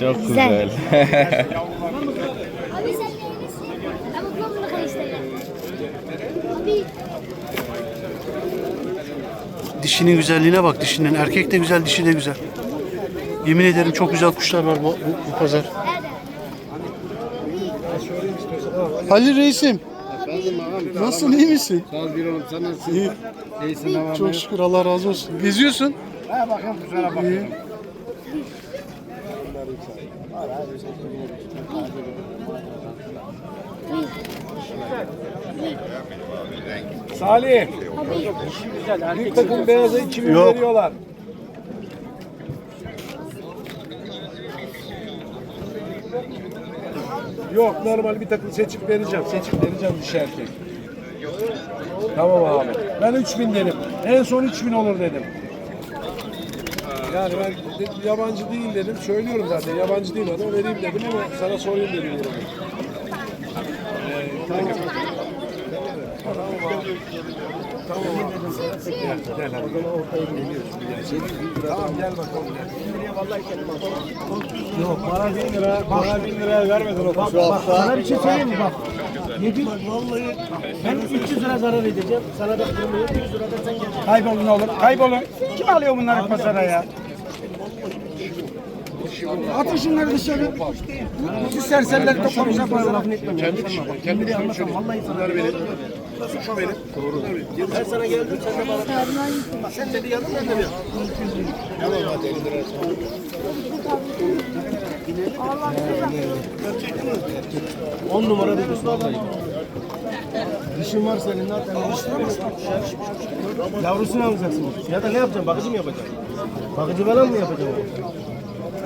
Çok Güzel. güzel. Dişinin güzelliğine bak dişinin. Erkek de güzel, dişi de güzel. Yemin ederim çok güzel kuşlar var bu, bu, bu pazar. Halil Reisim. Nasılsın iyi misin? Sağ ol bir oğlum sen nasılsın? İyi. İyisin Çok şükür Allah razı olsun. Geziyorsun. Ha bakayım kusura bak. İyi. Salih. Bir takım beyaza 2000 Yok. veriyorlar. Yok normal bir takım seçip vereceğim. Seçip vereceğim dişi erkek. Tamam abi. Ben 3000 dedim. En son 3000 olur dedim. Yani ben de- yabancı değil dedim. Söylüyorum zaten. Yabancı değil adam. Vereyim dedim ama sana sorayım dedim. Tamam. Gel, hadi. Tamam gel bakalım gel. Yok bana 1000 lira, bana 1000 liraya vermedin o kuşu. Bak sana bir şey söyleyeyim mi bak. 700 vallahi ben 300 lira zarar edeceğim. Sana da 100 lira da sen gel. Kaybolun oğlum. Kaybolun. Kim alıyor bunları pazara ya? Atın şunları dışarı. Siz serserileri toplamış yaparlar. Lafını etmem. Kendi kuşu, kendi kuşu şöyle. Vallahi sana. Bunlar benim. Şu benim. Doğru. Ben sana geldim sen de bana. Sen dedi yanım ben de yanım. Tamam hadi 50 lira. 10 numara bir kuş vallahi. Dişin var senin zaten. Yavrusunu alacaksın. Ya da ne yapacaksın? Bakıcı mı yapacaksın? Bakıcı falan mı yapacaksın?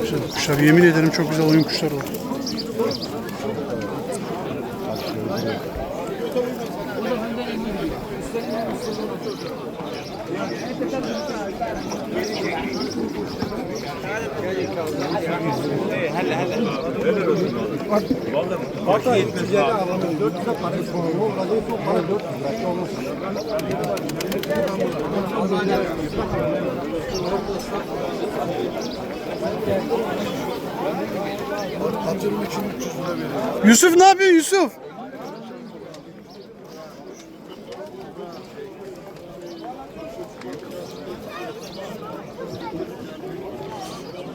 Güzel kuşlar. Yemin ederim çok güzel oyun kuşları var. Hatta 700 yere alamıyorum. 400'e parası var. O kadar çok para 400 lira. Olmaz. Hatırım için 300 lira veriyorum. Yusuf ne yapıyor Yusuf?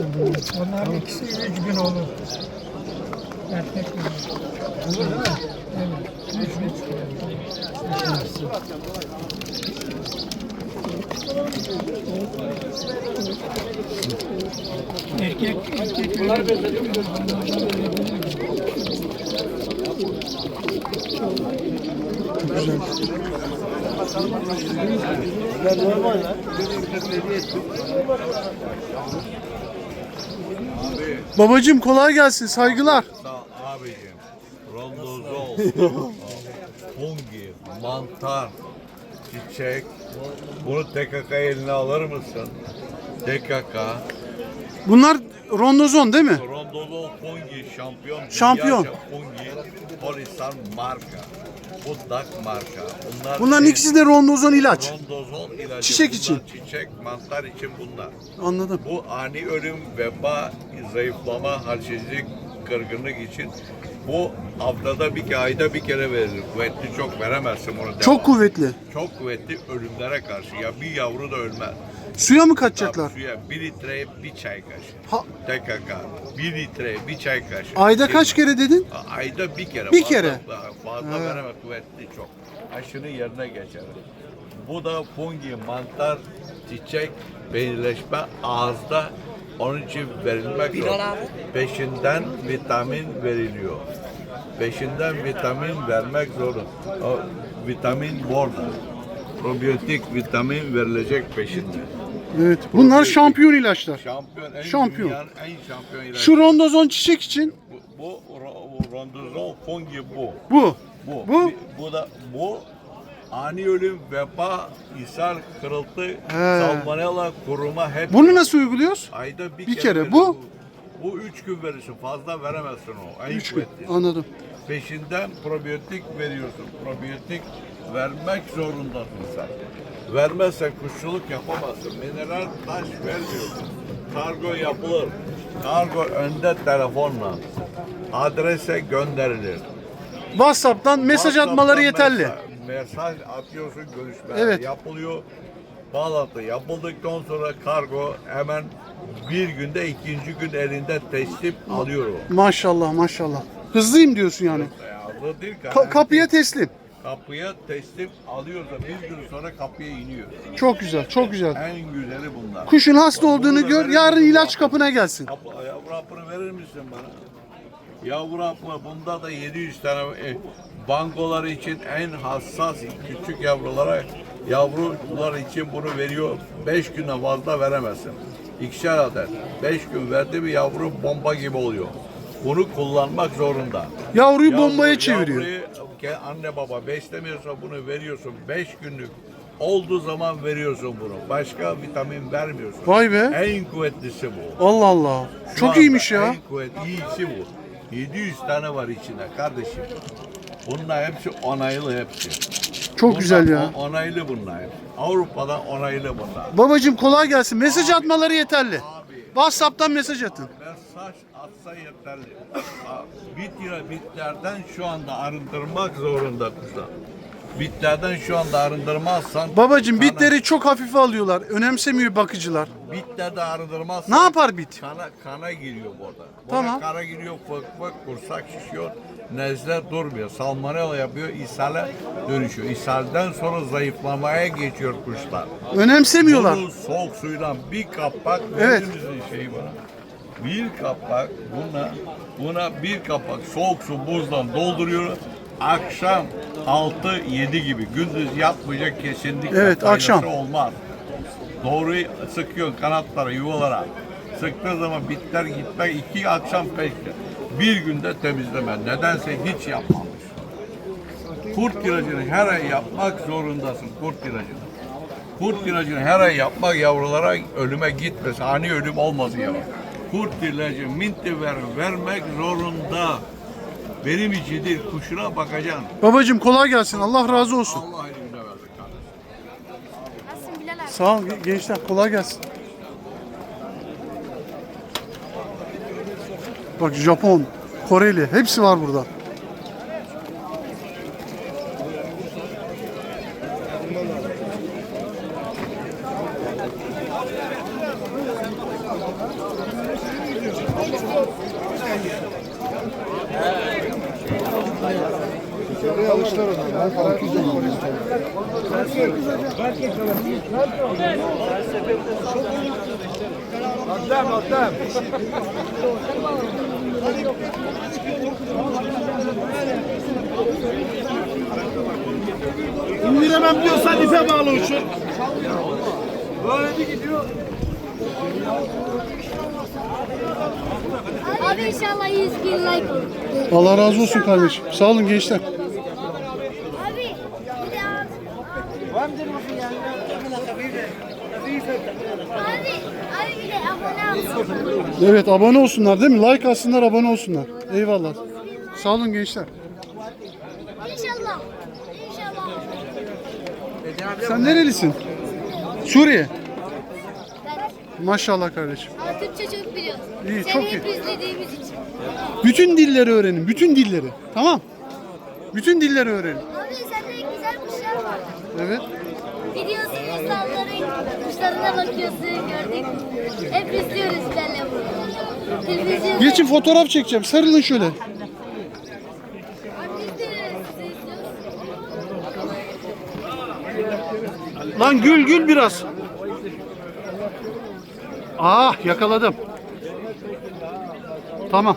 Onlar ikisi 3000 olur. Erkek Olur değil mi? Evet. Erkek, erkek. Bunlar Babacım kolay gelsin. Saygılar. Sağ abicim. Rondozol, fungi, mantar, çiçek. Bunu TKK eline alır mısın? TKK, Bunlar rondozon değil mi? rondozol fungi, şampiyon. Şampiyon. Fungi, Polistan marka. Bu dak marka. Bunlar Bunların ikisi de rondozon ilaç. Rondozol ilacı. Çiçek Bunlar için. Çiçek, mantar için bunlar. Anladım. Bu ani ölüm, veba, zayıflama, halsizlik, kırgınlık için bu haftada bir ayda bir kere verilir. Kuvvetli çok veremezsin. Çok devam. kuvvetli. Çok kuvvetli ölümlere karşı. Ya bir yavru da ölmez. Suya mı kaçacaklar? Tabii suya bir litreye bir çay kaşığı. Ha- TKK. Bir litreye bir çay kaşığı. Ayda kaç kere dedin? Ayda bir kere. Bir fazla- kere. Fazla veremez kuvvetli çok. Aşının yerine geçer. Bu da fungi, mantar, çiçek, belirleşme ağızda onun için verilmek zor. Peşinden vitamin veriliyor. Peşinden vitamin vermek zorun. O vitamin burada. Probiyotik vitamin verilecek peşinde. Evet. Bunlar şampiyon ilaçlar. Şampiyon, en Şampiyon. dünyanın en şampiyon ilacı. Şu rondozon çiçek için Bu, bu ro- rondozol fungi bu. bu. Bu. Bu? Bu da bu ani ölüm, veba, ishal, kırıltı, salmonella, kuruma hep Bunu nasıl uyguluyoruz? ayda bir, Bir kere, verir Bu? Bu üç gün verirsin. Fazla veremezsin o. En Üç gün. kuvvetli. Anladım. Peşinden probiyotik veriyorsun. Probiyotik vermek zorundasın sen. Vermezsen kuşçuluk yapamazsın. Mineral taş vermiyorsun. Kargo yapılır. Kargo önde telefonla. Adrese gönderilir. WhatsApp'tan mesaj atmaları WhatsApp'tan yeterli. Mesaj, mesaj atıyorsun görüşme Evet. yapılıyor. Bağlantı yapıldıktan sonra kargo hemen bir günde ikinci gün elinde teslim alıyor o. Maşallah maşallah. Hızlıyım diyorsun yani. Hazır değil. Ka- kapıya teslim. Kapıya teslim alıyorsa bir gün sonra kapıya iniyor. Çok güzel, çok güzel. En güzeli bunlar. Kuşun hasta olduğunu Bunu da gör, yarın ilaç bana? kapına gelsin. Hap- Yavru hapını verir misin bana? Yavru hapı bunda da 700 tane e, bankoları için en hassas küçük yavrulara yavrular için bunu veriyor. 5 güne fazla veremezsin. İkişer adet. 5 gün verdi bir yavru bomba gibi oluyor. Bunu kullanmak zorunda. Yavruyu Yavru- bombaya çeviriyor. Yavruyu ke- anne baba beslemiyorsa bunu veriyorsun. 5 günlük olduğu zaman veriyorsun bunu. Başka vitamin vermiyorsun. Vay be. En kuvvetlisi bu. Allah Allah. Şu Çok anda iyiymiş ya. En kuvvetli iyisi bu. 700 tane var içinde kardeşim. Bunlar hepsi onaylı hepsi. Çok Bunlar güzel ya. o- Onaylı bunlar hepsi. Avrupa'dan onaylı bunlar. Babacım kolay gelsin. Mesaj atmaları yeterli. WhatsApp'tan mesaj atın. Mesaj atsa yeterli. Bit lira bitlerden şu anda arındırmak zorunda kuşlar. Bitlerden şu anda arındırmazsan Babacım kana- bitleri çok hafife alıyorlar. Önemsemiyor bakıcılar. bitlerde arındırmazsan Ne yapar bit? Kana, kana giriyor burada. Tamam. Kana giriyor, fık fık, kursak şişiyor, nezle durmuyor. Salmonella yapıyor, ishale dönüşüyor. İshalden sonra zayıflamaya geçiyor kuşlar. Önemsemiyorlar. Bunu soğuk suyla bir kapak Evet. şeyi bana? Bir kapak buna buna bir kapak soğuk su buzdan dolduruyor. Akşam 6-7 gibi gündüz yapmayacak kesinlikle Evet, faydası akşam. olmaz. Doğru sıkıyor kanatlara, yuvalara. Sıktığı zaman bitler gitmek iki akşam peşte. Bir günde temizleme. Nedense hiç yapmamış. Kurt ilacını her ay yapmak zorundasın. Kurt ilacını. Kurt ilacını her ay yapmak yavrulara ölüme gitmesin. Ani ölüm olmasın yavru. Kurt ilacı minti ver, vermek zorunda. Benim için değil, kuşuna bakacaksın. Babacım kolay gelsin. Allah razı olsun. Allah elimine verdi kardeşim. Nasılsın Bilal abi? Sağ ol gençler. Kolay gelsin. Bak Japon, Koreli hepsi var burada. İndiremem diyorsan ipe bağlı uçur. Abi inşallah 100 bin like olur. Allah razı olsun kardeşim. Sağ olun gençler. Abi bir de abi. Abi, abi bir de abone olsun. Evet abone olsunlar değil mi? Like atsınlar abone olsunlar. Eyvallah. Sağ olun gençler. İnşallah. Sen nerelisin? Suriye. Maşallah kardeşim. Ama Türkçe çok biliyoruz. İyi, Seni çok hep iyi. izlediğimiz için. Bütün dilleri öğrenin. Bütün dilleri. Tamam. Bütün dilleri öğrenin. Abi sende güzel kuşlar var. Evet. Gidiyorsun insanların kuşlarına bakıyorsun gördük. Hep izliyoruz benle bunu. Televizyonda. Geçin fotoğraf çekeceğim. Sarılın şöyle. Lan gül gül biraz. Ah yakaladım. Tamam.